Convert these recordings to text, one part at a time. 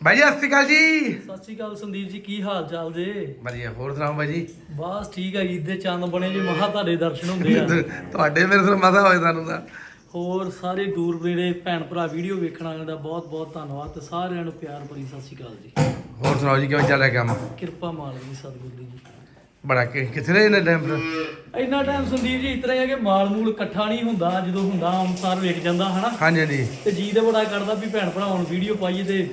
ਬਾਈ ਜੀ ਸਤਿ ਸ਼੍ਰੀ ਅਕਾਲ ਜੀ। ਸਤਿ ਸ਼੍ਰੀ ਅਕਾਲ ਸੰਦੀਪ ਜੀ ਕੀ ਹਾਲ ਚਾਲ ਜੇ? ਵਧੀਆ ਹੋਰ ਸੁਣਾਓ ਬਾਈ ਜੀ? ਬਸ ਠੀਕ ਹੈ ਈਦ ਦੇ ਚੰਦ ਬਣੇ ਜੀ ਮਹਾ ਤੁਹਾਡੇ ਦਰਸ਼ਨ ਹੁੰਦੇ ਆ। ਤੁਹਾਡੇ ਮੇਰੇ ਤੋਂ ਮਜ਼ਾ ਹੋਏ ਤੁਹਾਨੂੰ ਤਾਂ। ਹੋਰ ਸਾਰੇ ਦੂਰ ਨੇੜੇ ਭੈਣ ਭਰਾ ਵੀਡੀਓ ਵੇਖਣ ਵਾਲਿਆਂ ਦਾ ਬਹੁਤ ਬਹੁਤ ਧੰਨਵਾਦ ਤੇ ਸਾਰਿਆਂ ਨੂੰ ਪਿਆਰ ਭਰੀ ਸਤਿ ਸ਼੍ਰੀ ਅਕਾਲ ਜੀ। ਹੋਰ ਸੁਣਾਓ ਜੀ ਕਿਵੇਂ ਚੱਲ ਰਿਹਾ ਕੰਮ? ਕਿਰਪਾ ਮਾਲਕ ਦੀ ਸਤਿਗੁਰੂ ਦੀ ਜੀ। ਬੜਾ ਕਿ ਕਿੱਥੇ ਰਹੇ ਨੇ ਟਾਈਮ ਇੰਨਾ ਟਾਈਮ ਸੰਦੀਪ ਜੀ ਇਤਰਾ ਹੈ ਕਿ ਮਾਲ ਮੂਲ ਇਕੱਠਾ ਨਹੀਂ ਹੁੰਦਾ ਜਦੋਂ ਹੁੰਦਾ ਅਨੁਸਾਰ ਵੇਖ ਜਾਂਦਾ ਹਨਾ? ਹਾਂਜੀ ਹਾਂਜੀ। ਤੇ ਜੀ ਤੇ ਬੜਾ ਕਰਦਾ ਵੀ ਭੈਣ ਭਰਾ ਹੁਣ ਵੀਡੀਓ ਪਾਈਏ ਤੇ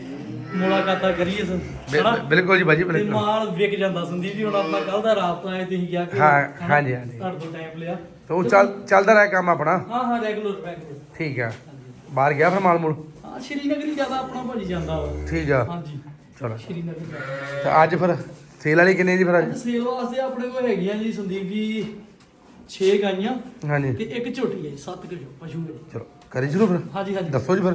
ਮੁਲਾਕਾਤਾਂ ਕਰੀਏ ਸ- ਬਿ- ਹਨਾ? ਬਿਲਕੁਲ ਜੀ ਬਾਈ ਜੀ ਤੇ ਬਿਲਕੁਲ। ਵਿਕ ਵਿਕ ਜਾਂਦਾ ਸੰਦੀਪ ਜੀ ਹੁਣ ਆਪਣਾ ਕੱਲ ਦਾ ਰਾਬਤਾ ਹੈ ਤੁਸੀਂ ਕਿਹਾ ਕਿ ਹਾਂ, ਹਨਾ, ਹਾਂਜੀ, ਹਾਂਜੀ। ਤੁਹਾਡੇ ਤੋਂ ਟਾਈਮ ਲਿਆ। ਤੂੰ ਚੱਲ ਚੱਲਦਾ ਰਿਹਾ ਕੰਮ ਆਪਣਾ? ਹਾਂ ਹਾਂ ਰੈਗੂਲਰ ਰੈਗੂਲਰ ਠੀਕ ਆ। ਬਾਹਰ ਗਿਆ ਫਿਰ ਮਾਲ ਮੂਲ ਹਾਂ ਸ਼੍ਰੀਨਗਰ ਹੀ ਜ਼ਿਆਦਾ ਆਪਣਾ ਭਾਜੀ ਜਾਂਦਾ ਵਾ। ਠੀਕ ਆ। ਹਾਂਜੀ। ਚਲੋ। ਸ਼੍ਰੀਨਗਰ ਜਾਂਦਾ ਤੇ ਅੱਜ ਫਿਰ ਸੇਲ ਵਾਲੀ ਕਿੰਨੇ ਜੀ ਫਿਰ ਅੱਜ? ਅੱਜ ਸੇਲ ਵਾਸਤੇ ਆਪਣੇ ਕੋਲ ਹੈਗੀਆਂ ਜੀ ਸੰਦੀਪ ਜੀ 6 ਗਾਈਆਂ ਹਾਂਜੀ। ਤੇ ਇੱਕ ਝੋਟੀ ਹੈ 7 ਕਿਲੋ ਪਸ਼ੂ ਹੈ ਜੀ। ਚਲੋ ਕਰੀ ਸ਼ੁਰੂ ਫਿਰ? ਹਾਂਜੀ ਹਾਂਜੀ। ਦੱਸੋ ਜੀ ਫਿਰ।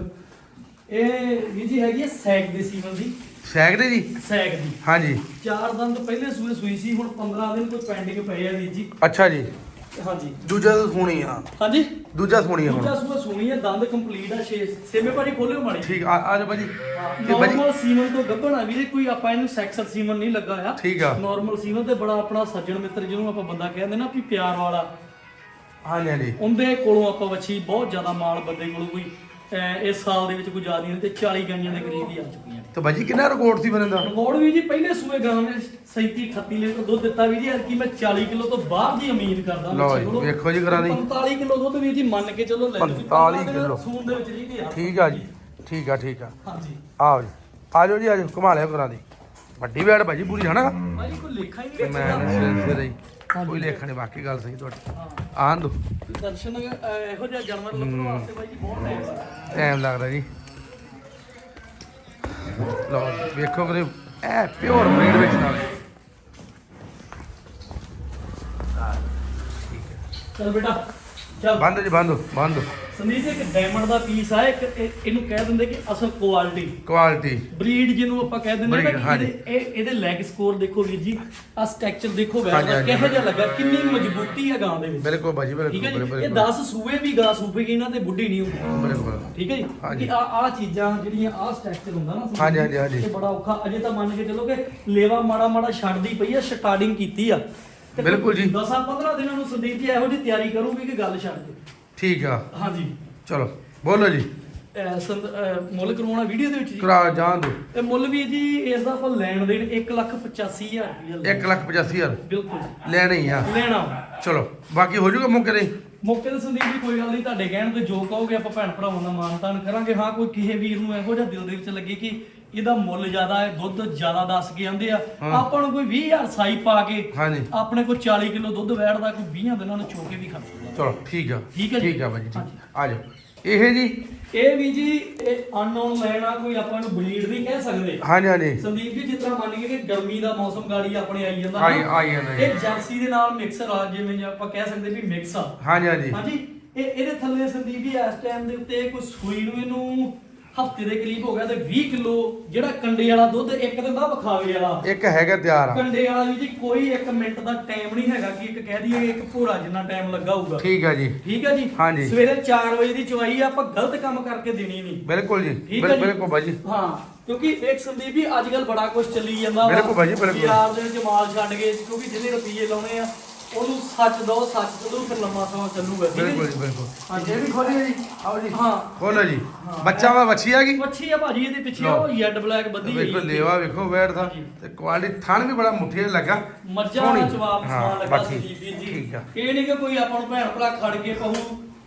ਇਹ ਵੀ ਜੀ ਹੈਗੀ ਹੈ ਸੈਕ ਦੇ ਸੀਮਨ ਦੀ। ਸੈਕ ਦੇ ਜੀ? ਸੈਕ ਦੀ। ਹਾਂਜੀ। ਚਾਰ ਦੰਦ ਪਹਿਲੇ ਸੂਏ ਸੂਈ ਸੀ ਹੁਣ 15 ਦਿਨ ਕੋਈ ਪੈਂਡਿੰਗ ਪਏ ਆ ਵੀਰ ਜੀ। ਅੱਛਾ ਜੀ। ਹਾਂਜੀ। ਦੂਜਾ ਤਾਂ ਸੋਹਣੀ ਆ। ਹਾਂਜੀ। ਦੂਜਾ ਸੋਹਣੀ ਆ ਦੂਜਾ ਹੁਣ ਸੂਆ ਸੋਹਣੀ ਹੈ ਦੰਦ ਕੰਪਲੀਟ ਆ 6 ਛੇਵੇਂ ਭਾਜੀ ਖੋਲਿਓ ਮਾੜੀ ਠੀਕ ਆ ਆ ਜਾ ਤੇ ਬਾਜੀ ਨਾਰਮਲ ਸੀਮਨ ਤੋਂ ਗੱਭਣ ਆ ਵੀਰੇ ਕੋਈ ਆਪਾਂ ਇਹਨੂੰ ਸੈਕਸਰ ਸੀਮਨ ਨਹੀਂ ਲੱਗਾ ਆ। ਠੀਕ ਆ। ਨਾਰਮਲ ਸੀਮਨ ਤੇ ਬੜਾ ਆਪਣਾ ਸੱਜਣ ਮਿੱਤਰ ਜਿਹਨੂੰ ਆਪਾਂ ਬੰਦਾ ਕਹਿੰਦੇ ਨਾ ਵੀ ਪਿਆਰ ਵਾਲਾ। ਹਾਂਜੀ ਹਾਂਜੀ। ਉਹਦੇ ਕੋਲੋਂ ਆਪਾਂ ਵੱਛੀ ਬਹੁਤ ਜ਼ਿਆਦਾ ਮਾਲ ਬੰਦੇ ਕੋਲੋਂ ਕੋਈ ਅਹ, ਇਸ ਸਾਲ ਦੇ ਵਿੱਚ ਕੋਈ ਜ਼ਿਆਦਾ ਨਹੀਂ ਤੇ 40 ਗਾਈਆਂ ਦੇ ਕਰੀਬ ਹੀ ਆ ਚੁੱਕੀਆਂ ਨੇ। ਤੇ ਬਾਜੀ ਕਿੰਨਾ ਰਿਕਾਰਡ ਸੀ ਬੰਦੇ ਦਾ? ਰਿਕਾਰਡ ਵੀ ਜੀ ਪਹਿਲੇ ਸੂਏ ਗਾਂ ਨੇ 37 38 ਲੀਟਰ ਦੁੱਧ ਦਿੱਤਾ ਵੀ ਜੀ ਕਿ ਮੈਂ 40 ਕਿਲੋ ਤੋਂ ਬਾਹਰ ਦੀ ਉਮੀਦ ਕਰਦਾ ਲਓ ਜੀ। ਵੇਖੋ ਜੀ ਕਰਾਂ ਦੀ। 45 ਕਿਲੋ ਦੁੱਧ ਵੀ ਜੀ ਮੰਨ ਕੇ ਚੱਲੋ ਲੈ ਲਓ ਜੀ। 45 ਦਿਨ ਕਿੱਲੋ। ਸੂਣ ਦੇ ਵਿੱਚ ਜੀ ਆ ਠੀਕ ਆ ਜੀ ਠੀਕ ਆ ਠੀਕ ਆ। ਹਾਂਜੀ। ਆਓ ਜੀ ਆ ਜਾਓ ਜੀ ਆ ਜਾਓ ਘੁਮਾ ਲਿਆ ਕਰਾਂ ਦੀ। ਵੱਡੀ ਬੈੜ ਭਾਜੀ ਪੂਰੀ ਹਨਾ? ਭਾਈ ਕੋਈ ਲੇਖਾ ਹੀ ਨਹੀਂ ਮੈਂ ਵਿੱਚ ਸਿਰ ਹੀ ਕੋਈ ਲੇਖਾ ਨਹੀਂ ਬਾਕੀ ਗੱਲ ਸਹੀ ਤੁਹਾਡੀ। ਹਾਂ। ਆਣ ਦੋ ਦਰਸ਼ਨ ਅਹ, ਇਹੋ ਜਿਹਾ ਜਾਨਵਰ ਲੱਭਣ ਵਾਸਤੇ ਬਾਈ ਜੀ ਬਹੁਤ ਟਾਈਮ ਲੱਗਦਾ। ਟਾਈਮ ਲੱਗਦਾ ਜੀ। ਲਓ ਜੀ, ਵੇਖੋ ਕਰੇ ਐ ਪਿਓਰ ਬਰੀਡ ਵਿੱਚ ਨਾਲ। ਚੱਲ ਬੇਟਾ। ਚੱਲ। ਬੰਦ ਜੀ ਬੰਦ ਬੰਦ। ਸੰਦੀਪ ਇੱਕ ਡਾਇਮੰਡ ਦਾ ਪੀਸ ਆ ਇੱਕ ਇਹ- ਇਹਨੂੰ ਕਹਿ ਦਿੰਦੇ ਕਿ ਅਸਲ ਕੁਆਲਿਟੀ ਕੁਆਲਿਟੀ ਬਰੀਡ ਜਿਹਨੂੰ ਆਪਾਂ ਕਹਿ ਦਿੰਦੇ ਨਾ Breed, ਕਿ ਹਾਂਜੀ। ਇਹਦੇ ਇਹ ਇਹਦੇ ਲੈਗ ਸਕੋਰ ਦੇਖੋ ਵੀਰ ਜੀ ਆ ਸਟਰਕਚਰ ਦੇਖੋ ਹਾਂਜੀ, ਦਾ ਹਾਂਜੀ, ਕਿਹੋ ਜਿਹਾ ਲੱਗਾ ਕਿੰਨੀ ਮਜ਼ਬੂਤੀ ਹੈ ਗਾਂ ਦੇ ਵਿੱਚ। ਬਿਲਕੁਲ ਭਾਜੀ ਬਿਲਕੁਲ ਠੀਕ ਹੈ ਜੀ? ਬਿਲਕੁਲ ਇਹ 10 ਸੂਏ ਵੀ ਗਾਂ ਸੂਪੇਗੀ ਇਹਨਾਂ ਤੇ ਬੁੱਢੀ ਨਹੀਂ ਹੁੰਦੀ। ਬਿਲਕੁਲ ਠੀਕ ਹੈ ਜੀ? ਹਾਂਜੀ। ਕਿ ਆ ਆ ਚੀਜ਼ਾਂ ਜਿਹੜੀਆਂ ਆ ਸਟਰਕਚਰ ਹੁੰਦਾ ਨਾ ਹਾਂਜੀ, ਜੀ, ਹਾਂਜੀ, ਹਾਂਜੀ। ਇਹ ਬੜਾ ਔਖਾ। ਅਜੇ ਤਾਂ ਮੰਨ ਕੇ ਚੱਲੋ ਕਿ ਲੇਵਾ ਮਾੜਾ ਮਾੜਾ ਛੱਡਦੀ ਪਈ ਆ ਸਟਾਰਟਿੰਗ ਕੀਤੀ ਆ। ਤੇ ਬਿਲਕੁਲ ਜੀ। 10 15 ਦਿਨਾਂ ਨੂੰ ਸੰਦੀਪ ਜੀ ਇਹੋ ਜਿਹੀ ਤਿਆਰੀ ਕਰੂਗੀ ਕਿ ਗੱਲ ਛੱਡ ਦੇ ਠੀਕ ਆ। ਹਾਂਜੀ। ਚਲੋ ਬੋਲੋ ਜੀ। ਅਹ ਸੰਦ- ਅਹ ਮੁੱਲ ਕਰਵਾਉਣਾ ਵੀਡੀਓ ਦੇ ਵਿੱਚ ਜੀ? ਕਰਾ ਜਾਣ ਦੋ ਇਹ ਮੁੱਲ ਵੀ ਜੀ ਇਸ ਦਾ ਆਪਾਂ ਲੈਣ ਦੇਣ 185000 ਰੁਪਏ 1 ਲੱਖ 85 ਹਜ਼ਾਰ। ਬਿਲਕੁਲ ਲੈਣੇ ਹੀ ਆ। ਲੈਣਾ। ਚਲੋ ਬਾਕੀ ਹੋ ਜਾਊਗਾ ਮੁੱਕ ਦੇ ਮੌਕੇ ਤੇ ਸੰਦੀਪ ਜੀ ਕੋਈ ਗੱਲ ਨਹੀਂ ਤੁਹਾਡੇ ਕਹਿਣ ਤੇ ਜੋ ਕਹੋਗੇ ਆਪਾਂ ਭੈਣ ਭਰਾਵਾਂ ਦਾ ਮਾਨਤਾਨ ਕਰਾਂਗੇ। ਹਾਂ ਕੋਈ ਕਿਸੇ ਵੀਰ ਨੂੰ ਇਹੋ ਜਿਹਾ ਦਿਲ ਦੇ ਵਿੱਚ ਲੱਗੇ ਕਿ ਇਹਦਾ ਮੁੱਲ ਜ਼ਿਆਦਾ ਹੈ ਦੁੱਧ ਜ਼ਿਆਦਾ ਦੱਸ ਕੇ ਆਂਦੇ ਆ। ਆਪਾਂ ਨੂੰ ਕੋਈ 20000 ਸਾਈ ਪਾ ਕੇ ਹਾਂਜੀ। ਆਪਣੇ ਕੋਲ 40 ਕਿਲੋ ਦੁੱਧ ਵੈੜਦਾ ਕੋਈ 20 ਦਿਨਾਂ ਨੂੰ ਚੋ ਕੇ ਵੀ ਖਾ ਸਕਦਾ। ਚਲੋ ਠੀਕ ਆ। ਠੀਕ ਆ ਜੀ। ਠੀਕ ਆ ਭਾਜੀ ਠੀਕ। ਹਾਂਜੀ। ਆ ਜਾਓ। ਇਹ ਜੀ ਇਹ ਵੀ ਜੀ ਇਹ ਅਨਨੋਨ ਲੈਣਾ ਕੋਈ ਆਪਾਂ ਨੂੰ ਬਲੀਡ ਨਹੀਂ ਕਹਿ ਸਕਦੇ ਹਾਂਜੀ ਹਾਂਜੀ। ਸੰਦੀਪ ਜੀ ਤਰ੍ਹਾਂ ਮੰਨ ਗਏ ਕਿ ਗਰਮੀ ਦਾ ਮੌਸਮ ਗਾੜੀ ਆਪਣੇ ਆਈ ਜਾਂਦਾ ਨਾ, ਆਈ- ਆਈ ਜਾਂਦਾ ਜੀ। ਇਹ ਜਰਸੀ ਦੇ ਨਾਲ ਮਿਕਸਰ ਆ ਜਿਵੇਂ ਜੇ ਆਪਾਂ ਕਹਿ ਸਕਦੇ ਵੀ ਮਿਕਸ ਆ। ਹਾਂਜੀ ਹਾਂਜੀ। ਹਾਂਜੀ? ਇਹ ਇਹਦੇ ਥੱਲੇ ਸੰਦੀਪ ਜੀ ਇਸ ਟਾਈਮ ਦੇ ਉੱਤੇ ਕੋਈ ਸੂਈ ਨੂੰ ਇਹਨੂੰ ਹਫ਼ਤੇ ਦੇ ਕਰੀਬ ਹੋ ਗਿਆ ਤੇ 20 ਕਿਲੋ ਜਿਹੜਾ ਕੰਡੇ ਵਾਲਾ ਦੁੱਧ ਇੱਕ ਦਿਨ ਦਾ ਵਿਖਾਵੇ ਵਾਲਾ। ਇੱਕ ਹੈਗਾ ਤਿਆਰ ਆ। ਕੰਡੇ ਵਾਲਾ ਵੀ ਜੀ ਕੋਈ 1 ਮਿੰਟ ਦਾ ਟਾਈਮ ਨਹੀਂ ਹੈਗਾ ਕਿ ਇੱਕ ਕਹਿ ਦਈਏ ਇੱਕ ਭੋਰਾ ਜਿੰਨਾ ਟਾਈਮ ਲੱਗਾ ਹੋਊਗਾ ਠੀਕ ਆ ਜੀ। ਠੀਕ ਹੈ ਜੀ? ਹਾਂਜੀ। ਸਵੇਰੇ 4 ਵਜੇ ਦੀ ਚਵਾਈ ਆ ਆਪਾਂ ਗਲਤ ਕੰਮ ਕਰਕੇ ਦੇਣੀ ਨਹੀਂ। ਬਿਲਕੁਲ ਜੀ। ਠੀਕ ਹੈ ਬਿਲ- ਜੀ? ਬਿਲਕੁਲ ਭਾਜੀ ਹਾਂ ਕਿਉਂਕਿ ਇੱਕ ਸੰਦੀਪ ਜੀ ਅੱਜ ਕੱਲ ਬੜਾ ਕੁਝ ਚੱਲੀ ਜਾਂਦਾ ਵਾ। ਬਿਲਕੁਲ ਭਾਜੀ, ਬਿਲਕੁਲ। ਬਾਜ਼ਾਰ ਦੇ ਵਿੱਚ ਮਾਲ ਛੱਡ ਗਏ ਕਿਉਂਕਿ ਜਿਹਨੇ ਰੁਪਈਏ ਲਾਉਣੇ ਆ ਉਹਨੂੰ ਸੱਚ ਦੋ ਸੱਚ ਚੱਲੂ ਫਿਰ ਲੰਮਾ ਸਮਾਂ ਚੱਲੂਗਾ ਠੀਕ ਹੈ ਬਿਲਕੁਲ ਜੀ ਜੀ? ਬਿਲਕੁਲ ਹਾਂਜੀ। ਇਹ ਵੀ ਖੋਲੀ ਜੀ ਆਓ ਜੀ ਹਾਂ ਖੋਲੋ ਜੀ ਬੱਚਾ ਵਾ ਬੱਚੀ ਆ ਗਈ ਮੱਛੀ ਆ ਭਾਜੀ ਇਹਦੇ ਪਿੱਛੇ ਲਓ। ਉਹ ਯੈਡ ਬਲੈਕ ਬੱਧੀ ਵੇਖੋ ਲੇਵਾ ਵੇਖੋ ਬੈਠ ਦਾ ਹਾਂਜੀ। ਤੇ ਕੁਆਲਿਟੀ ਥਣ ਵੀ ਬੜਾ ਮੁੱਠੀ ਲੱਗਾ ਮੱਝਾਂ ਸੋਹਣੀ। ਦਾ ਜਵਾਬ ਹਾਂ, ਸਮਾਨ ਲੱਗਾ ਬਸ ਸੀ ਠੀਕ- ਜੀ ਜੀ ਠੀਕ ਆ। ਇਹ ਨਹੀਂ ਕਿ ਕੋਈ ਆਪਾਂ ਨੂੰ ਭੈਣ ਭਰਾ ਖੜ ਕੇ ਕਹੂ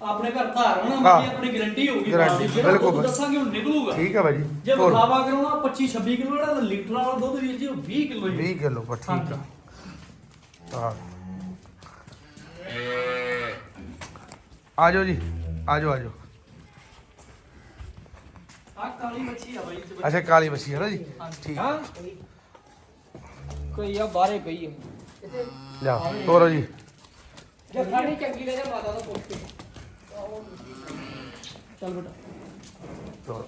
ਆਪਣੇ ਘਰ ਧਾਰਨ ਨਾ ਹਾਂ। ਮੱਝੀ ਆਪਣੀ ਗਾਰੰਟੀ ਹੋਊਗੀ Guarantee, ਬਾਅਦ ਦੀ। ਜਿਹੜਾ ਬਿਲਕੁਲ। ਦੁੱਧ ਦੱਸਾਂਗੇ ਹੁਣ ਨਿਕਲੂਗਾ ਠੀਕ ਆ ਭਾਜੀ ਜੇ ਹੋਰ ਵਿਖਾਵਾ ਕਰਾਉਣਾ 25 26 ਕਿਲੋ ਜਿਹੜਾ ਲੀਟਰ ਵਾਲਾ ਦੁੱਧ ਵੀ ਜੀ ਉਹ 20 ਕਿਲੋ ਹੀ 20 ਕਿਲੋ ਪਰ ਠੀਕ ਆ ਹਾਂ ਆ ਜਾਓ ਜੀ ਆ ਜਾਓ ਆ ਜਾਓ ਆ ਕਾਲੀ ਮੱਛੀ ਆ ਬਾਈ ਤੇ ਅੱਛਾ ਕਾਲੀ ਬੱਸੀ ਹੈ ਨਾ ਜੀ? ਠੀਕ। ਹਾਂ? ਕੋਈ ਆ ਬਾਹਰੇ ਪਈ ਹੈ ਲਿਆ ਤੋਰੋ ਜੀ। ਜੇ ਖਾਣੀ ਚੰਗੀ ਲੱਗੇ ਮਾਤਾ ਦਾ ਪੁੱਛ ਕੇ। ਚੱਲ ਬੇਟਾ। ਤੋਰੋ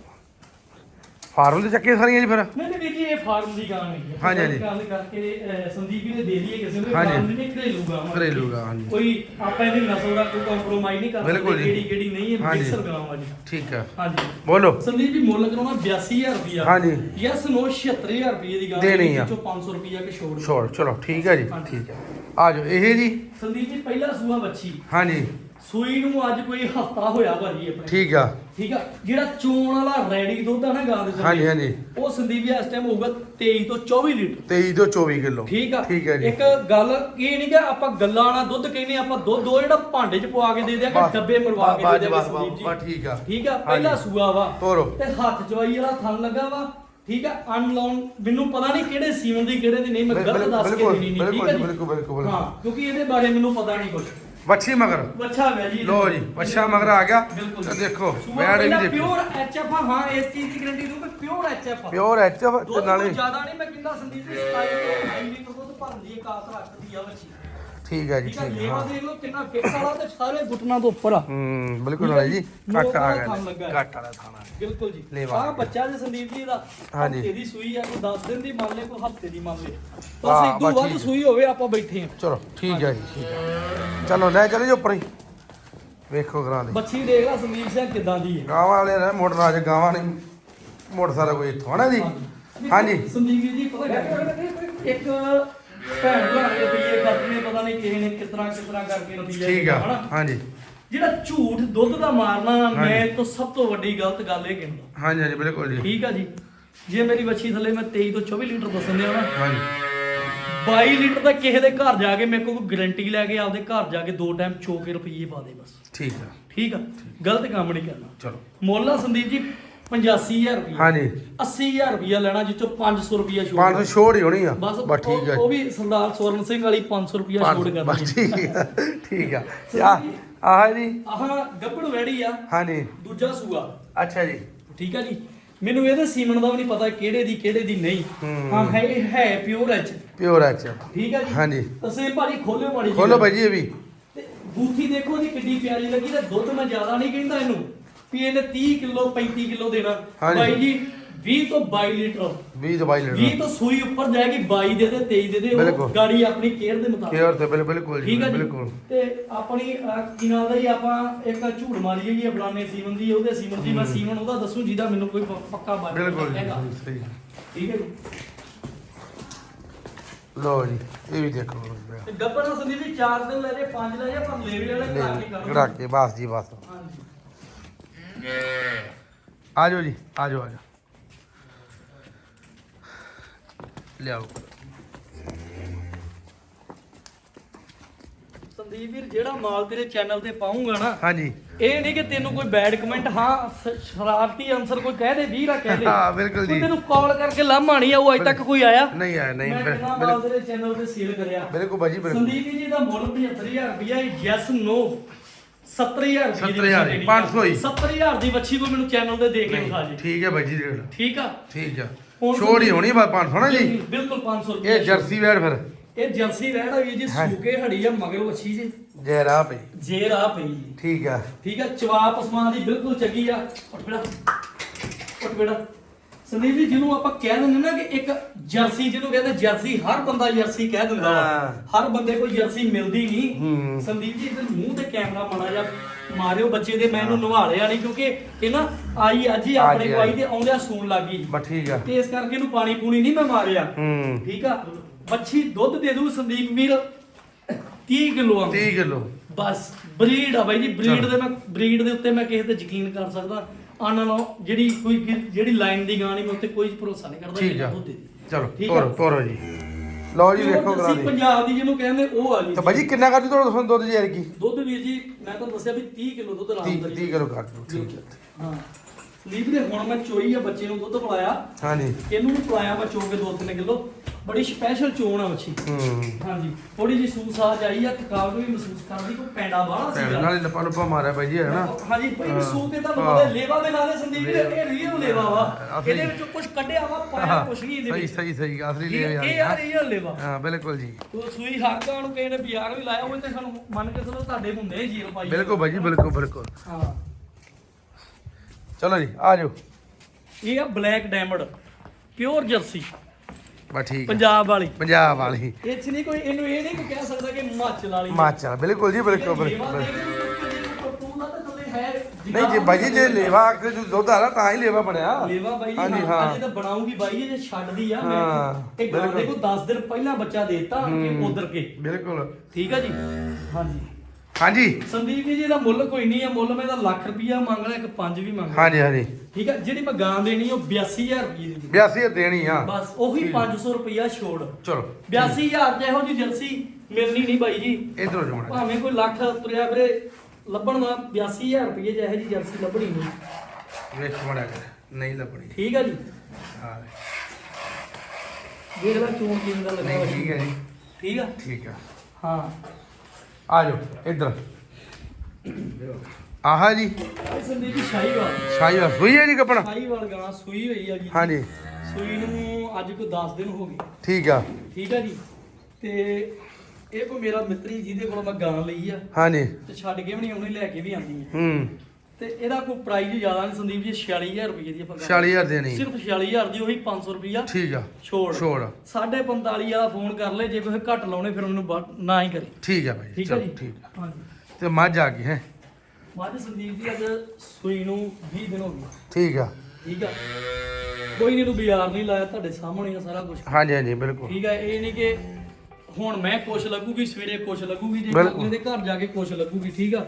ਫਾਰਮ ਦੇ ਚੱਕੇ ਸਾਰੀਆਂ ਜੀ ਫਿਰ ਨਹੀਂ ਨਹੀਂ ਵੀਰ ਜੀ ਇਹ ਫਾਰਮ ਦੀ ਗਾਂ ਨਹੀਂ ਹੈ ਹਾਂਜੀ, ਹਾਂਜੀ। ਗੱਲ ਕਰਕੇ ਅਹ, ਸੰਦੀਪ ਜੀ ਨੇ ਦੇ ਦਈਏ ਕਿਸੇ ਨੂੰ ਹਾਂਜੀ। ਫਾਰਮ ਨਹੀਂ ਘਰੇਲੂ ਗਾਂ ਵਾ। ਘਰੇਲੂ ਗਾਂ, ਹਾਂਜੀ। ਕੋਈ ਆਪਾਂ ਇਹਦੀ ਨਸਲ ਦਾ ਕੋਈ ਕੰਪਰੋਮਾਈਜ਼ ਨਹੀਂ ਕਰਦੇ ਬਿਲਕੁਲ ਜੀ। ਕਿਹੜੀ ਕਿਹੜੀ ਨਹੀਂ ਇਹ ਹਾਂਜੀ। ਮਿਕਸਰ ਗਾਂ ਵਾ ਜੀ ਠੀਕ ਆ ਹਾਂਜੀ ਬੋਲੋ ਸੰਦੀਪ ਜੀ ਮੁੱਲ ਕਰਾਉਣਾ 82000 ਰੁਪਿਆ ਹਾਂਜੀ। ਯੈਸ ਨੋ 76000 ਰੁਪਏ ਦੀ ਗਾਂ ਦੇਣੀ ਆ। ਵਿੱਚੋਂ 500 ਰੁਪਿਆ ਕੇ ਛੋੜ ਛੋੜ ਚਲੋ ਠੀਕ ਹੈ ਜੀ। ਠੀਕ ਹੈ ਆ ਜਾਓ ਇਹ ਜੀ ਸੰਦੀਪ ਜੀ ਪਹਿਲਾ ਸੂਆ ਬੱਚੀ ਹਾਂਜੀ ਸੂਈ ਨੂੰ ਅੱਜ ਕੋਈ ਹਫਤਾ ਹੋਇਆ ਭਾਜੀ ਆਪਣੇ। ਠੀਕ ਆ। ਠੀਕ ਆ? ਜਿਹੜਾ ਚੋਣ ਵਾਲਾ ਰੈਡੀ ਦੁੱਧ ਆ ਨਾ ਗਾਂ ਦੇ ਹਾਂਜੀ, ਹਾਂਜੀ। ਉਹ ਸੰਦੀਪ ਜੀ ਇਸ ਟਾਈਮ ਹੋਊਗਾ 23 ਤੋਂ 24 ਲੀਟਰ। 23 ਤੋਂ 24 ਕਿਲੋ। ਠੀਕ ਆ? ਠੀਕ ਹੈ ਜੀ। ਇੱਕ ਗੱਲ ਇਹ ਨਹੀਂ ਕਿ ਆਪਾਂ ਗੱਲਾਂ ਵਾਲਾ ਦੁੱਧ ਕਹਿੰਦੇ ਆਪਾਂ ਦੁੱਧ ਦੋ ਜਿਹੜਾ ਭਾਂਡੇ 'ਚ ਪਵਾ ਕੇ ਦੇ ਦਿਆ ਬਸ, ਕਿ ਡੱਬੇ ਮਰਵਾ ਕੇ ਬਸ, ਦੇ ਦਿਆ ਬਸ, ਸੰਦੀਪ ਜੀ। ਬਸ, ਠੀਕ ਆ। ਠੀਕ ਆ? ਪਹਿਲਾ ਹਾਂਜੀ। ਸੂਆ ਵਾ। ਤੋਰੋ। ਤੇ ਹੱਥ ਜਵਾਈ ਵਾਲਾ ਥਣ ਲੱਗਾ ਵਾ। ਠੀਕ ਆ? ਅਨਲਾਉਨ ਮੈਨੂੰ ਪਤਾ ਨਹੀਂ ਕਿਹੜੇ ਸੀਮਨ ਦੀ ਕਿਹੜੇ ਦੀ ਨਹੀਂ ਮੈਂ ਬਿਲ- ਗਲਤ ਦੱਸ ਕੇ ਬਿਲਕੁਲ, ਦੇਣੀ ਨਹੀਂ ਠੀਕ ਬਿਲਕੁਲ ਜੀ ਬਿਲਕੁਲ, ਬਿਲਕੁਲ, ਬਿਲਕੁਲ। ਹਾਂ ਕਿਉਂਕਿ ਇਹਦੇ ਬਾਰੇ ਮੈਨੂੰ ਪਤਾ ਨਹੀਂ ਕੁਝ ਵੱਛੀ ਮਗਰ। ਬੱਚਾ ਹੈ ਜੀ ਲੋ ਜੀ ਵੱਛਾ ਮਗਰ ਆ ਗਿਆ। ਤੇ ਦੇਖੋ ਬੈੜ ਵੀ ਦੇਖੋ। ਪਿਓਰ ਐਚਐਫ ਹਾਂ ਇਸ ਚੀਜ਼ ਦੀ ਗਾਰੰਟੀ ਦੂੰਗਾ ਪਿਓਰ ਐਚਐਫ ਪਿਓਰ ਐਚ ਤੇ ਨਾਲੇ ਤੋਂ ਜ਼ਿਆਦਾ ਨਹੀਂ ਮੈਂ ਕਿੰਨਾ ਸੰਦੀਪ ਜੀ 27 ਤੋਂ 28 ਲੀਟਰ ਦੁੱਧ ਭਰਨ ਦੀ ਕਾਸ ਰੱਖਦੀ ਆ ਬੱਚੀ ਠੀਕ ਹੈ ਜੀ ਠੀਕ ਹੈ ਲੇਵਾ। ਦੇਖ ਲਓ ਕਿੰਨਾ ਫਿਕਸ ਵਾਲਾ ਤੇ ਸਾਰੇ ਗੁੱਟਣਾ ਤੋਂ ਉੱਪਰ ਆ। ਹੂੰ ਬਿਲਕੁਲ ਹੈ ਜੀ। ਕੱਟ ਆ ਗਿਆ। ਕੱਟ ਵਾਲਾ ਥਾਣਾ ਬਿਲਕੁਲ ਜੀ। ਲੇਵਾ ਆ। ਬੱਚਾ ਜੇ ਸੰਦੀਪ ਜੀ ਦਾ ਹਾਂਜੀ। ਹਫ਼ਤੇ ਦੀ ਸੂਈ ਆ ਕੋਈ 10 ਦਿਨ ਦੀ ਮੰਨ ਲੈ ਕੋਈ ਹਫ਼ਤੇ ਦੀ ਮੰਨ ਲੈ ਬਸ ਇਦੋਂ ਬਸ ਵੱਧ। ਸੂਈ ਹੋਵੇ ਆਪਾਂ ਬੈਠੇ ਆ ਚਲੋ ਠੀਕ ਹੈ ਜੀ ਠੀਕ ਹੈ। ਚਲੋ ਲੈ ਚਲੇ ਜੀ ਉੱਪਰ ਹੀ। ਵੇਖੋ ਕਰਾਂ ਦੇ। ਬੱਚੀ ਦੇਖ ਲੈ ਸੰਦੀਪ ਸਿੰਘ ਕਿਦਾਂ ਦੀ ਹੈ। ਗਾਵਾਂ ਵਾਲੇ ਨੇ ਮੋਟਰ ਰਾਜ ਗਾਵਾਂ ਨੇ। ਮੋਟਰ ਸਾਰਾ ਕੋਈ ਇੱਥੋਂ ਹਨਾ ਜੀ? ਹਾਂਜੀ। ਸੰਦੀਪ ਜੀ ਪਤਾ ਕੀ ਇੱਕ ਭੈਣ ਭਰਾ ਦੇ ਰੁਪਈਏ ਖਰਚਣੇ ਕਿਸੇ ਨੇ ਕਿਸ ਤਰ੍ਹਾਂ ਕਿਸ ਤਰ੍ਹਾਂ ਕਰਕੇ ਰੁਪਈਆ ਠੀਕ ਆ। ਹਨਾ? ਹਾਂਜੀ। ਜਿਹੜਾ ਝੂਠ ਦੁੱਧ ਦਾ ਮਾਰਨਾ ਮੈਂ। ਤੋਂ ਸਭ ਤੋਂ ਵੱਡੀ ਗਲਤ ਗੱਲ ਇਹ ਕਹਿੰਦਾ। ਹਾਂਜੀ ਹਾਂਜੀ ਬਿਲਕੁਲ ਜੀ। ਠੀਕ ਆ ਜੀ। ਜੇ ਮੇਰੀ ਬੱਚੀ ਥੱਲੇ ਮੈਂ 23 ਤੋਂ 24 ਲੀਟਰ ਦੱਸਣ ਦਿਆ ਨਾ। ਹਾਂਜੀ। 22 ਲੀਟਰ ਤਾਂ ਕਿਸੇ ਦੇ ਘਰ ਜਾ ਕੇ ਮੇਰੇ ਕੋਲ ਗਾਰੰਟੀ ਲੈ ਕੇ ਆਪਦੇ ਘਰ ਜਾ ਕੇ ਦੋ ਟਾਈਮ ਚੋ ਕੇ ਰੁਪਈਏ ਪਾ ਦੇ ਬਸ। ਠੀਕ ਆ। ਠੀਕ ਆ। ਗਲਤ ਕੰਮ ਨਹੀਂ ਕਰਨਾ। ਚਲੋ। ਮੁੱਲ ਸੰਦੀਪ ਜੀ 85000 ਰੁਪਏ ਹਾਂਜੀ। 80000 ਰੁਪਇਆ ਲੈਣਾ ਜਿੱਚੋਂ 500 ਰੁਪਇਆ ਛੋੜ 500 ਛੋੜ ਹੀ ਹੋਣੀ ਆ। ਬਸ ਠੀਕ ਹੈ ਉਹ ਵੀ ਸਰਦਾਰ ਸਵਰਨ ਸਿੰਘ ਵਾਲੀ 500 ਰੁਪਇਆ ਛੋੜ ਪੰਜ- ਬਸ ਠੀਕ ਆ। ਠੀਕ ਆ। ਆ ਆਹ ਜੀ? ਆਹ ਗੱਬੜ ਵੈੜੀ ਆ। ਹਾਂਜੀ। ਦੂਜਾ ਸੂਆ। ਅੱਛਾ ਜੀ। ਠੀਕ ਆ ਜੀ। ਮੈਨੂੰ ਇਹਦੇ ਸੀਮਨ ਦਾ ਵੀ ਨਹੀਂ ਪਤਾ ਕਿਹੜੇ ਦੀ ਕਿਹੜੇ ਦੀ ਨਹੀਂ। ਹੂੰ। ਹਾਂ ਹੈ ਪਿਓਰ ਐਚ ਪਿਓਰ ਐਚ ਠੀਕ ਆ ਜੀ। ਹਾਂਜੀ। ਤਸੇ ਭਾਜੀ ਖੋਲਿਓ ਮਾੜੀ ਜਿਹੀ। ਖੋਲੋ ਭਾਈ ਜੀ ਇਹ ਵੀ। ਬੂਥੀ ਦੇਖੋ ਜੀ ਕਿੱਡੀ ਪਿਆਰੀ ਲੱਗੀ ਤੇ ਦੁੱਧ ਮੈਂ ਜ਼ਿਆਦਾ ਨਹੀਂ ਕਹਿੰਦਾ ਇਹਨੂੰ। ਵੀ ਇਹਨੇ 30 ਕਿਲੋ 35 ਕਿਲੋ ਦੇਣਾ। ਹਾਂਜੀ। ਬਾਈ ਜੀ 20 ਤੋਂ 22 ਲੀਟਰ। 20 ਦਵਾਈ 20 ਲੈਣਾ ਤੋਂ ਸੂਈ ਉੱਪਰ ਜਾਏਗੀ 22 ਦੇ ਦੇ 23 ਦੇ ਦੇ ਉਹ ਬਿਲਕੁਲ। ਗਾੜੀ ਆਪਣੀ ਕੇਅਰ ਦੇ ਮੁਤਾਬਕ। ਕੇਅਰ ਤੇ ਬਿਲ- ਬਿਲਕੁਲ ਜੀ ਠੀਕ ਹੈ ਜੀ? ਬਿਲਕੁਲ। ਤੇ ਆਪਣੀ ਅਹ, ਕੀ ਨਾਮ ਦਾ ਜੀ ਆਪਾਂ ਇੱਕ ਝੂੜ ਮਾਰੀਏ ਜੀ ਫਲਾਣੇ ਸੀਮਨ ਦੀ ਉਹਦੇ ਸੀਮਨ ਦੀ ਮੈਂ ਸੀਮਨ ਉਹਦਾ ਦੱਸੂ ਜਿਹਦਾ ਮੈਨੂੰ ਕੋਈ ਪ- ਪੱਕਾ ਬਾਤ ਬਿਲਕੁਲ ਜੀ ਹੈਗਾ। ਸਹੀ। ਠੀਕ ਹੈ ਜੀ? ਲੋ ਜੀ ਇਹ ਵੀ ਦੇਖੋ। ਤੇ ਗੱਬਰ ਸੰਦੀਪ ਜੀ 4 ਦਿਨ ਲੈ ਜੇ 5 ਲੈ ਜੇ ਪਰ ਲੇਵੇ ਵਾਲੇ ਕਰਾ ਕੇ ਕਰੋ। ਗੜਾ ਕੇ ਬਸ ਜੀ ਬਸ। ਹਾਂਜੀ। ਆ ਜਾਓ ਜੀ ਆ ਜਾਓ ਆ ਜਾਓ। ਲਿਆਓ। ਸੰਦੀਪ ਵੀਰ ਜਿਹੜਾ ਮਾਲ ਤੇਰੇ ਚੈਨਲ ਤੇ ਪਾਉਂਗਾ ਨਾ ਹਾਂਜੀ। ਇਹ ਨਹੀਂ ਕਿ ਤੈਨੂੰ ਕੋਈ ਬੈਡ ਕਮੈਂਟ ਹਾਂ ਸ਼ਰਾਰਤੀ ਆਨਸਰ ਕੋਈ ਕਹਿ ਦੇ ਵੀਰ ਆ ਕਹਿ ਦੇ। ਹਾਂ, ਬਿਲਕੁਲ ਜੀ। ਤੈਨੂੰ ਕਾਲ ਕਰਕੇ ਲਾਮਾ ਨਹੀਂ ਆ ਉਹ ਅਜੇ ਤੱਕ ਕੋਈ ਆਇਆ? ਨਹੀਂ ਆਇਆ ਨਹੀਂ ਮੈਂ ਮਾਲ ਤੇਰੇ ਚੈਨਲ ਤੇ ਸੇਲ ਕਰਿਆ। ਬਿਲਕੁਲ ਭਾਜੀ ਬਿਲਕੁਲ। ਸੰਦੀਪ ਜੀ ਦਾ ਮੁੱਲ 75000 ਰੁਪਇਆ ਯੈਸ ਨੋ 70000 ਰੁਪਏ ਦੀ 70,000 ਦੇਣੀ ਆ। 500 ਹੀ। 70000 ਦੀ ਬੱਚੀ ਕੋਈ ਮੈਨੂੰ ਚੈਨਲ ਤੇ ਦੇ ਕੇ ਵਿਖਾ ਜੀ। ਠੀਕ ਹੈ ਭਾਈ ਜੀ ਲਓ। ਠੀਕ ਆ? ਠੀਕ ਆ ਹੁਣ ਛੋੜ ਹੀ ਹੋਣੀ ਬਸ 500 ਨਾ ਜੀ। ਬਿਲਕੁਲ 500 ਰੁਪਏ ਇਹ ਜਰਸੀ ਵੈੜ ਫਿਰ। ਇਹ ਜਰਸੀ ਵੈੜ ਆ ਵੀ ਜੀ। ਸੂਕੇ ਹੜੀ ਆ ਮਗਰ ਵੱਛੀ ਜੀ। ਜੈਰਾ ਪਈ। ਜੇਰ ਆ ਪਈ ਜੀ। ਠੀਕ ਆ। ਠੀਕ ਆ ਚਵਾਪ ਅਸਮਾਨ ਦੀ ਬਿਲਕੁਲ ਚੰਗੀ ਆ। ਉੱਠ ਬੇੜਾ ਉੱਠ ਬੇੜਾ ਸੰਦੀਪ ਜੀ ਜਿਹਨੂੰ ਆਪਾਂ ਕਹਿ ਦਿੰਦੇ ਨਾ ਕਿ ਇੱਕ ਜਰਸੀ ਜਿਹਨੂੰ ਕਹਿੰਦੇ ਜਰਸੀ ਹਰ ਬੰਦਾ ਜਰਸੀ ਕਹਿ ਦਿੰਦਾ ਵਾ। ਹਰ ਬੰਦੇ ਕੋਲ ਜਰਸੀ ਮਿਲਦੀ ਨਹੀਂ। ਸੰਦੀਪ ਜੀ ਇਹਦੇ ਮੂੰਹ ਤੇ ਕੈਮਰਾ ਮਾੜਾ ਜਿਹਾ ਮਾਰਿਓ ਬੱਚੇ ਦੇ ਮੈਂ ਇਹਨੂੰ ਨਵਾਲਿਆ ਨਹੀਂ ਕਿਉਂਕਿ ਇਹ ਨਾ ਆਈ ਅੱਜ ਹੀ ਆਪਣੇ ਕੋਲ ਆਈ। ਤੇ ਆਉਂਦਿਆਂ ਸੂਣ ਲੱਗੀ ਬਸ ਠੀਕ ਆ। ਤੇ ਇਸ ਕਰਕੇ ਇਹਨੂੰ ਪਾਣੀ ਪੂਣੀ ਨਹੀਂ ਮੈਂ ਮਾਰਿਆ। ਹੂੰ। ਠੀਕ ਆ? ਬੱਚੀ ਦੁੱਧ ਦੇ ਦੂ ਸੰਦੀਪ ਵੀਰ 30 ਕਿਲੋ ਆ। 30 ਕਿਲੋ। ਬਸ ਬਰੀਡ ਆ ਬਾਈ ਜੀ ਬਰੀਡ। ਦੇ ਮੈਂ ਬਰੀਡ ਦੇ ਉੱਤੇ ਮੈਂ ਕਿਸੇ ਤੇ ਯਕੀਨ ਕਰ ਸਕਦਾ। ਆਨ ਨਾਲੋਂ ਜਿਹੜੀ ਕੋਈ ਕਿ- ਜਿਹੜੀ ਲਾਈਨ ਦੀ ਗਾਂ ਨਹੀਂ ਮੈਂ ਉੱਤੇ ਕੋਈ ਭਰੋਸਾ ਨਹੀਂ ਕਰਦਾ ਠੀਕ ਆ। ਦੁੱਧ ਦੇ ਦੇ। ਚਲੋ ਠੀਕ ਆ। ਤੋਰੋ ਤੋਰੋ ਜੀ। ਲਓ ਜੀ ਵੇਖੋ ਕਰਾ ਦੇ ਪੰਜਾਬ ਦੀ ਜਿਹਨੂੰ ਕਹਿੰਦੇ ਉਹ ਆ ਜੀ ਤਾਂ ਭਾਜੀ ਕਿੰਨਾ ਕਰ ਦੂ ਤੁਹਾਡਾ ਤੁਹਾਨੂੰ ਦੁੱਧ ਯਾਰ ਕੀ? ਦੁੱਧ ਵੀਰ ਜੀ ਮੈਂ ਤੁਹਾਨੂੰ ਦੱਸਿਆ ਵੀ 30 ਕਿਲੋ ਦੁੱਧ 30 ਆਰਾਮ 30 ਕਿਲੋ ਕਰ ਦੂ ਠੀਕ ਹੈ। ਹਾਂ ਦੇ ਹੁਣ ਮੈਂ ਚੋਈ ਆ ਬੱਚੇ ਨੂੰ ਦੁੱਧ ਪਿਲਾਇਆ। ਹਾਂਜੀ। ਇਹਨੂੰ ਵੀ ਪਿਲਾਇਆ ਮੈਂ ਚੋ ਕੇ 2-3 ਕਿਲੋ। ਬੜੀ ਸਪੈਸ਼ਲ ਚੋਣ ਆ ਬੱਚੀ ਹੂੰ। ਹਾਂਜੀ। ਥੋੜੀ ਜਿਹੀ ਸੂਸ ਆ ਜਾਈ ਆ ਥਕਾਵਟ ਵੀ ਮਹਿਸੂਸ ਕਰਦੀ ਕੋਈ ਪੈਂਡਾ ਬਾਹਲਾ ਭੈਣ ਸੀਗਾ ਨਾਲ ਲੱਪਾ ਲੱਪਾ ਮਾਰਿਆ ਭਾਈ ਜੀ ਹੈ ਨਾ? ਹਾਂਜੀ ਭਾਈ ਮਸੂਕ ਤੇ ਤਾਂ ਹਾਂ। ਬੋਲੇ ਲੇਵਾ ਦੇ ਨਾਲੇ ਸੰਦੀਪ ਵੀਰ, ਇਹ ਰੀਅਲ ਲੇਵਾ ਵਾ। ਇਹਦੇ ਵਿੱਚੋਂ ਕੁਝ ਕੱਢਿਆ ਵਾ ਪਾਇਆ ਹਾਂ, ਕੁਝ ਨਹੀਂ ਇਹਦੇ ਸਹੀ ਵਿੱਚ। ਸਹੀ ਸਹੀ ਅਸਲੀ ਠੀਕ ਹੈ, ਇਹ ਆ ਰੀਅਲ ਲੇਵਾ। ਹਾਂ ਬਿਲਕੁਲ ਜੀ। ਉਹ ਸੂਈ ਹਾਕਾਂ ਨੂੰ ਕਿਸੇ ਨੇ ਬਿਆਰ ਵੀ ਲਾਇਆ ਉਹ ਤੇ ਸਾਨੂੰ ਮੰਨ ਕੇ ਚਲੋ ਤੁਹਾਡੇ ਹੁੰਦੇ ਜੀਲ ਪਾਈ ਬਿਲਕੁਲ ਭਾਜੀ ਬਿਲਕੁਲ ਬਿਲਕੁਲ। ਹਾਂ। ਚਲੋ ਜੀ ਆ ਜਾਓ। ਇਹ ਆ ਬਲੈਕ ਡਾਇਮੰਡ ਪਿਓਰ ਜਰਸੀ। ਬਸ ਠੀਕ ਆ। ਪੰਜਾਬ ਵਾਲੀ। ਪੰਜਾਬ ਵਾਲੀ। ਇਹ ਚ ਨਹੀਂ ਕੋਈ ਇਹਨੂੰ ਇਹ ਨਹੀਂ ਕੋਈ ਕਹਿ ਸਕਦਾ ਕਿ ਹਿਮਾਚਲ ਵਾਲੀ। ਹਿਮਾਚਲ ਬਿਲਕੁਲ ਜੀ ਬਿਲਕੁਲ ਬਿਲਕੁਲ। ਦਾ ਹੈ ਨਹੀਂ ਜੇ ਬਾਈ ਜੀ ਜੇ ਲੇਵਾ ਅੱਗੇ ਜੋ ਦੁੱਧ ਆ ਤਾਂ ਹੀ ਲੇਵਾ ਬਣਿਆ। ਲੇਵਾ ਬਾਈ ਜੀ ਹਾਂਜੀ ਹਾਂ। ਹਾਂ ਅਜੇ ਤਾਂ ਬਣਾਉਂਗੀ ਬਾਈ ਜੇ ਛੱਡਦੀ ਆ ਹਾਂ, ਮੈਂ ਇਹ ਬਿਲਕੁਲ। ਦੇਖੋ 10 ਦਿਨ ਪਹਿਲਾਂ ਬੱਚਾ ਦੇਤਾ ਕਿ ਉਧਰ ਕੇ। ਬਿਲਕੁਲ। ਠੀਕ ਆ ਜੀ? ਹਾਂਜੀ। ਹਾਂਜੀ। ਸੰਦੀਪ ਜੀ ਇਹਦਾ ਮੁੱਲ ਕੋਈ ਨਹੀਂ ਆ ਮੁੱਲ ਮੈਂ ਇਹਦਾ ਲੱਖ ਰੁਪਈਆ ਮੰਗ ਲਿਆ ਇੱਕ ਪੰਜ ਵੀ ਮੰਗ ਲਿਆ ਹਾਂਜੀ ਹਾਂਜੀ। ਠੀਕ ਆ ਜਿਹੜੀ ਮੈਂ ਗਾਂ ਦੇਣੀ ਉਹ 82000 ਰੁਪਏ ਦੀ 82 ਦੇਣੀ ਆ। ਬਸ ਉਹੀ 500 ਰੁਪਈਆ ਛੋੜ। ਚਲੋ। 82000 ਜਿਹੋ ਜੀ ਜਰਸੀ ਮਿਲਣੀ ਨਹੀਂ ਬਾਈ ਜੀ। ਇਧਰੋਂ ਜੋਣਾ ਭਾਵੇਂ ਕੋਈ ਲੱਖ ਤੁਰਿਆ ਵੀਰੇ ਲੱਭਣ ਦਾ 82000 ਰੁਪਏ ਜਿਹੋ ਜੀ ਜਰਸੀ ਲੱਭਣੀ ਨਹੀਂ। ਵੇਖ ਮੜਾ ਕਰ। ਨਹੀਂ ਲੱਭਣੀ। ਠੀਕ ਆ ਜੀ। ਹਾਂ। ਦੇਖ ਲੈ ਚੋਣ ਕਿਵੇਂ ਦਾ ਲੱਗਾ। ਠੀਕ ਹੈ ਜੀ। ਠੀਕ ਆ? ਠੀਕ ਆ। ਹਾਂ। ਆ ਜਾਓ ਇੱਧਰ। ਆਹਾ ਜੀ। ਸੰਦੀਪ ਜੀ ਸ਼ਾਹੀਵਾਲ ਸਾਈ ਆ ਸੂਈ ਹੈ ਜੀ ਕੱਪੜਾ? ਸ਼ਾਹੀਵਾਲ ਗਾਂ ਸੂਈ ਹੋਈ ਆ ਜੀ। ਹਾਂਜੀ। ਸੂਈ ਨੂੰ ਅੱਜ ਕੋਈ 10 ਦਿਨ ਹੋ ਗਏ। ਠੀਕ ਆ। ਠੀਕ ਆ ਜੀ। ਤੇ ਇਹ ਕੋਈ ਮੇਰਾ ਮਿੱਤਰੀ ਜਿਹਦੇ ਕੋਲ ਮੈਂ ਗਾਂ ਲਈ ਆ। ਹਾਂਜੀ। ਤੇ ਛੱਡ ਕੇ ਵੀ ਨਹੀਂ ਆਉਣੀ ਲੈ ਕੇ ਵੀ ਆਉਂਦੀ ਹੈ ਹੂੰ। ਤੇ ਇਹਦਾ ਕੋਈ ਪ੍ਰਾਈਸ ਜ਼ਿਆਦਾ ਨਹੀਂ ਸੰਦੀਪ ਜੀ 46000 ਰੁਪਏ ਦੀ ਆਪਾਂ ਗੱਲ 40000 ਦੇਣੀ। ਸਿਰਫ 46000 ਦੀ ਉਹੀ 500 ਰੁਪਿਆ ਠੀਕ ਆ ਛੋੜ। ਛੋੜ। 45 ਵਾਲਾ ਫੋਨ ਕਰ ਲੈ ਜੇ ਕੋਈ ਘੱਟ ਲਾਉਣੇ ਫਿਰ ਮੈਨੂੰ ਨਾ ਹੀ ਕਰੇ। ਠੀਕ ਆ ਭਾਈ ਠੀਕ ਆ ਜੀ? ਠੀਕ। ਹਾਂਜੀ। ਤੇ ਮੱਝ ਆ ਗਈ ਹੈ? ਮੱਝ ਸੰਦੀਪ ਜੀ ਅੱਜ ਸੂਈ ਨੂੰ 20 ਦਿਨ ਹੋ ਗਏ। ਠੀਕ ਆ। ਠੀਕ ਆ। ਕੋਈ ਨਹੀਂ ਨੂੰ ਬਾਜ਼ਾਰ ਨਹੀਂ ਲਾਇਆ ਤੁਹਾਡੇ ਸਾਹਮਣੇ ਆ ਸਾਰਾ ਕੁਝ ਹਾਂਜੀ ਹਾਂਜੀ ਬਿਲਕੁਲ। ਠੀਕ ਆ ਇਹ ਨਹੀਂ ਕਿ ਹੁਣ ਮੈਂ ਕੁਛ ਲੱਗੂਗੀ ਸਵੇਰੇ ਕੁਛ ਲੱਗੂਗੀ ਜੇ ਦੇ ਘਰ ਜਾ ਕੇ ਕੁਛ ਲੱਗੂਗੀ ਠੀਕ ਆ?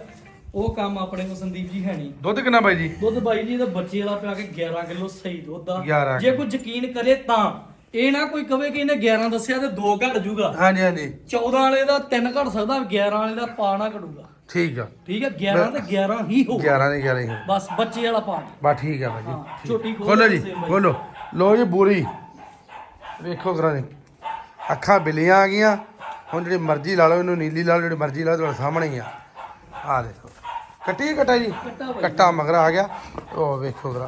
ਉਹ ਕੰਮ ਆਪਣੇ ਕੋਲ ਸੰਦੀਪ ਜੀ ਹੈ ਨਹੀਂ। ਦੁੱਧ ਕਿੰਨਾ ਬਾਈ ਜੀ? ਦੁੱਧ ਬਾਈ ਜੀ ਦਾ ਬੱਚੇ ਵਾਲਾ ਪਿਆ ਕੇ 11 ਕਿਲੋ ਸਹੀ ਦੁੱਧ ਆ। 11 ਜੇ ਕੋਈ ਯਕੀਨ ਕਰੇ ਤਾਂ। ਇਹ ਨਾ ਕੋਈ ਕਵੇ ਕਿ ਇਹਨੇ 11 ਦੱਸਿਆ ਤੇ 2 ਘਟ ਜੂਗਾ। ਹਾਂਜੀ ਹਾਂਜੀ। 14 ਵਾਲੇ ਦਾ 3 ਘਟ ਸਕਦਾ 11 ਵਾਲੇ ਦਾ ਪਾ ਨਾ ਘਟੂਗਾ। ਠੀਕ ਆ। ਠੀਕ ਹੈ 11 ਤੇ 11 ਹੀ ਹੋਊ 11 ਨਹੀਂ 11 ਹੀ ਬਸ ਬੱਚੇ ਵਾਲਾ ਪਾ ਬਾ ਠੀਕ ਆ ਭਾਈ ਹਾਂ, ਜੀ ਝੋਟੀ ਖੋਲ ਜੀ। ਖੋਲੋ ਲੋ ਜੀ ਬੂਰੀ। ਵੇਖੋ ਕਰਾਂ ਜੀ। ਅੱਖਾਂ ਬਿਲੀਆਂ ਆ ਗਈਆਂ। ਹੁਣ ਜਿਹੜੀ ਮਰਜ਼ੀ ਲਾ ਲਓ ਇਹਨੂੰ ਨੀਲੀ ਲਾ ਲਓ ਜਿਹੜੀ ਮਰਜ਼ੀ ਲਾ ਲਓ ਤੁਹਾਡੇ ਸਾਹਮਣੇ ਹੀ ਆ। ਆ ਦੇਖੋ ਕੱਟੀ ਹੈ ਕੱਟਾ ਜੀ ਕੱਟਾ ਬਾਈ। ਕੱਟਾ ਮਗਰ ਆ ਗਿਆ ਉਹ ਵੇਖੋ ਕਰਾਂ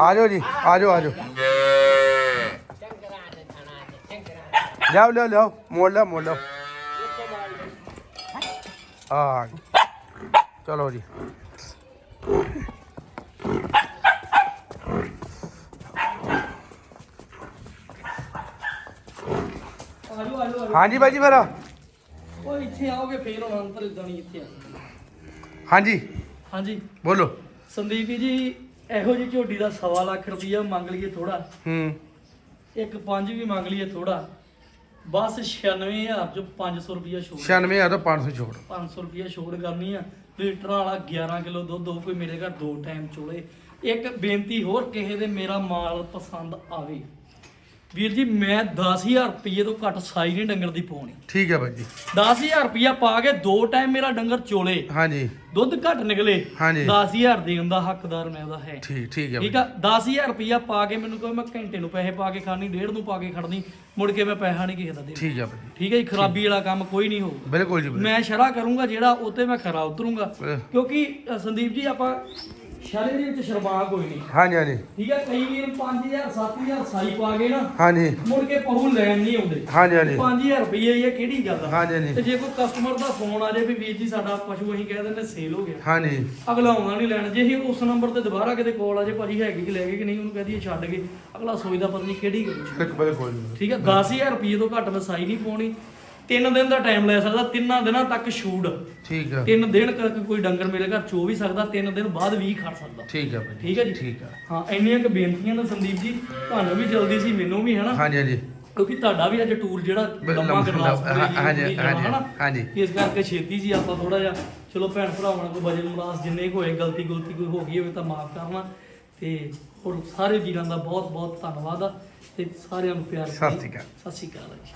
ਆ ਜਾਓ ਜੀ ਆ ਜਾਓ ਆ ਜਾਓ ਲਿਆਓ ਲਿਆਓ ਲਿਆਓ ਮੋੜ ਲਿਆਓ ਮੋੜ ਲਿਆਓ ਆ ਗਈ। ਚਲੋ ਜੀ ਆਜੋ ਆਜੋ ਆਜੋ ਹਾਂਜੀ ਬਾਈ ਜੀ ਫਿਰ ਉਹ ਇੱਥੇ ਆਓਗੇ ਫੇਰ ਹੁਣ ਅੰਤਰ ਇਦਾਂ ਨਹੀਂ ਇੱਥੇ ਆ। ਹਾਂਜੀ। ਹਾਂਜੀ। ਬੋਲੋ। ਸੰਦੀਪ ਜੀ ਇਹੋ ਜਿਹੀ ਝੋਟੀ ਦਾ ਸਵਾ ਲੱਖ ਰੁਪਈਆ ਮੰਗ ਲਈਏ ਥੋੜਾ ਹੂੰ। ਇੱਕ ਪੰਜ ਵੀ ਮੰਗ ਲਈਏ ਥੋੜਾ ਬਸ 96000 ਚ 500 ਰੁਪਈਆ ਛੋੜ। 96000 ਤੋਂ 500 ਛੋੜ। 500 ਰੁਪਈਆ ਛੋੜ ਕਰਨੀ ਆ। ਲੀਟਰ ਵਾਲਾ 11 ਕਿਲੋ ਦੁੱਧ ਹੋ ਕੋਈ ਮੇਰੇ ਘਰ ਦੋ ਟਾਈਮ ਚੋਲੇ। ਇੱਕ ਬੇਨਤੀ ਹੋਰ ਕਿਸੇ ਦੇ ਮੇਰਾ ਮਾਲ ਪਸੰਦ ਆਵੇ। ਵੀਰ ਜੀ ਮੈਂ 10000 ਰੁਪਏ ਤੋਂ ਘੱਟ ਸਾਈ ਨਹੀਂ ਡੰਗਰ ਦੀ ਪਾਉਣੀ ਠੀਕ ਹੈ ਬਾਈ ਜੀ। 10000 ਰੁਪਇਆ ਪਾ ਕੇ ਦੋ ਟਾਈਮ ਮੇਰਾ ਡੰਗਰ ਚੋਲੇ। ਹਾਂਜੀ। ਦੁੱਧ ਘੱਟ ਨਿਕਲੇ। ਹਾਂਜੀ। 10000 ਦੇਣ ਦਾ ਹੱਕਦਾਰ ਮੈਂ ਉਹਦਾ ਹੈ। ਠੀਕ ਠੀਕ ਹੈ ਠੀਕ ਆ? 10000 ਰੁਪਇਆ ਪਾ ਕੇ ਮੈਨੂੰ ਕੋਈ ਮੈਂ ਘੰਟੇ ਨੂੰ ਪੈਸੇ ਪਾ ਕੇ ਖਾਣੀ ਡੇਢ ਨੂੰ ਪਾ ਕੇ ਖੜਨੀ ਮੁੜ ਕੇ ਮੈਂ ਪੈਸਾ ਨਹੀਂ ਕਿਸੇ ਦਾ ਦੇਣਾ। ਠੀਕ ਹੈ ਬਾਈ ਠੀਕ ਹੈ ਜੀ ਖਰਾਬੀ ਵਾਲਾ ਕੰਮ ਕੋਈ ਨਹੀਂ ਹੋਊਗਾ। ਬਿਲਕੁਲ ਜੀ। ਮੈਂ ਸ਼ਰਾ ਕਰੂੰਗਾ ਜਿਹੜਾ ਉਤੇ ਮੈਂ ਖਰਾ ਉਤਰੂੰਗਾ। ਕਿਉਂਕਿ ਸੰਦੀਪ ਜੀ ਆਪਾਂ ਸ਼ਰੇ ਦੇ ਵਿੱਚ ਸ਼ਰਮਾ ਕੋਈ ਨਹੀਂ। ਹਾਂਜੀ ਹਾਂਜੀ। ਠੀਕ ਹੈ ਕਈ ਵੀਰ 5000 7000 ਸਾਈ ਪਾ ਕੇ ਨਾ। ਹਾਂਜੀ। ਮੁੜ ਕੇ ਪਹੂ ਲੈਣ ਨਹੀਂ ਆਉਂਦੇ। ਹਾਂਜੀ ਹਾਂਜੀ। 5000 ਰੁਪਏ ਇਹ ਕਿਹੜੀ ਗੱਲ ਆ? ਹਾਂਜੀ ਹਾਂਜੀ। ਤੇ ਜੇ ਕੋਈ ਕਸਟਮਰ ਦਾ ਫੋਨ ਆ ਜਾਏ ਵੀ ਵੀਰ ਜੀ ਸਾਡਾ ਪਸ਼ੂ ਅਸੀਂ ਕਹਿ ਦਿੰਦੇ ਸੇਲ ਹੋ ਗਿਆ। ਹਾਂਜੀ। ਅਗਲਾ ਆਉਂਦਾ ਨਹੀਂ ਲੈਣ। ਜੇ ਅਸੀਂ ਉਸ ਨੰਬਰ ਤੇ ਦੁਬਾਰਾ ਕਿਤੇ ਕਾਲ ਆ ਜੇ ਭਾਜੀ ਹੈਗੀ ਕਿ ਲੈ ਗਏ ਕਿ ਨਹੀਂ ਉਹਨੂੰ ਕਹਦੀ ਛੱਡ ਗਏ। ਅਗਲਾ ਸੋਚਦਾ ਪਤਾ ਨਹੀਂ ਕਿਹੜੀ ਗੱਲ ਬਿਲਕੁਲ ਜੀ। ਠੀਕ ਹੈ 10000 ਰੁਪਏ ਤੋਂ ਘੱਟ ਵਸਾਈ ਨਹੀਂ ਪਾਉਣੀ। ਤਿੰਨ ਦਿਨ ਦਾ ਟਾਈਮ ਲੈ ਸਕਦਾ ਤਿੰਨਾਂ ਦਿਨਾਂ ਤੱਕ ਛੂਟ ਠੀਕ ਹੈ ਤਿੰਨ ਦਿਨ ਕਰਕੇ ਕੋਈ ਡੰਗਰ ਮੇਰੇ ਘਰ ਚੋ ਵੀ ਸਕਦਾ ਤਿੰਨ ਦਿਨ ਬਾਅਦ ਵੀ ਖੜ ਸਕਦਾ। ਠੀਕ ਹੈ ਬਾਈ ਠੀਕ ਹੈ ਜੀ? ਠੀਕ ਹੈ ਹਾਂ ਇੰਨੀਆਂ ਕੁ ਬੇਨਤੀਆਂ ਨੇ ਸੰਦੀਪ ਜੀ ਤੁਹਾਨੂੰ ਵੀ ਜਲਦੀ ਸੀ ਮੈਨੂੰ ਵੀ ਹਨਾ? ਹਾਂਜੀ ਹਾਂਜੀ। ਕਿਉਂਕਿ ਤੁਹਾਡਾ ਵੀ ਅੱਜ ਟੂਰ ਜਿਹੜਾ ਲੰਮਾ area ਹਾਂਜੀ, ਨੂੰ ਹਾਂਜੀ। ਇਸ ਕਰਕੇ ਛੇਤੀ ਜੀ ਆਪਾਂ ਥੋੜਾ ਜਿਹਾ ਚਲੋ ਭੈਣ ਭਰਾਵਾਂ ਕੋਈ ਵਜਨ ਮਰਾਸ ਜਿੰਨੇ ਕੁ ਹੋਏ ਗਲਤੀ ਗੁਲਤੀ ਕੋਈ ਹੋ ਗਈ ਹੋਵੇ ਤਾਂ ਮਾਫ ਕਰਨਾ। ਤੇ ਹੋਰ ਸਾਰੇ ਵੀਰਾਂ ਦਾ ਬਹੁਤ ਬਹੁਤ ਧੰਨਵਾਦ ਆ। ਤੇ ਸਾਰਿਆਂ ਨੂੰ ਪਿਆਰ ਸਤਿ ਸ਼੍ਰੀ ਅਕਾਲ। ਸਤਿ ਸ਼੍ਰੀ ਅਕਾਲ ਜੀ।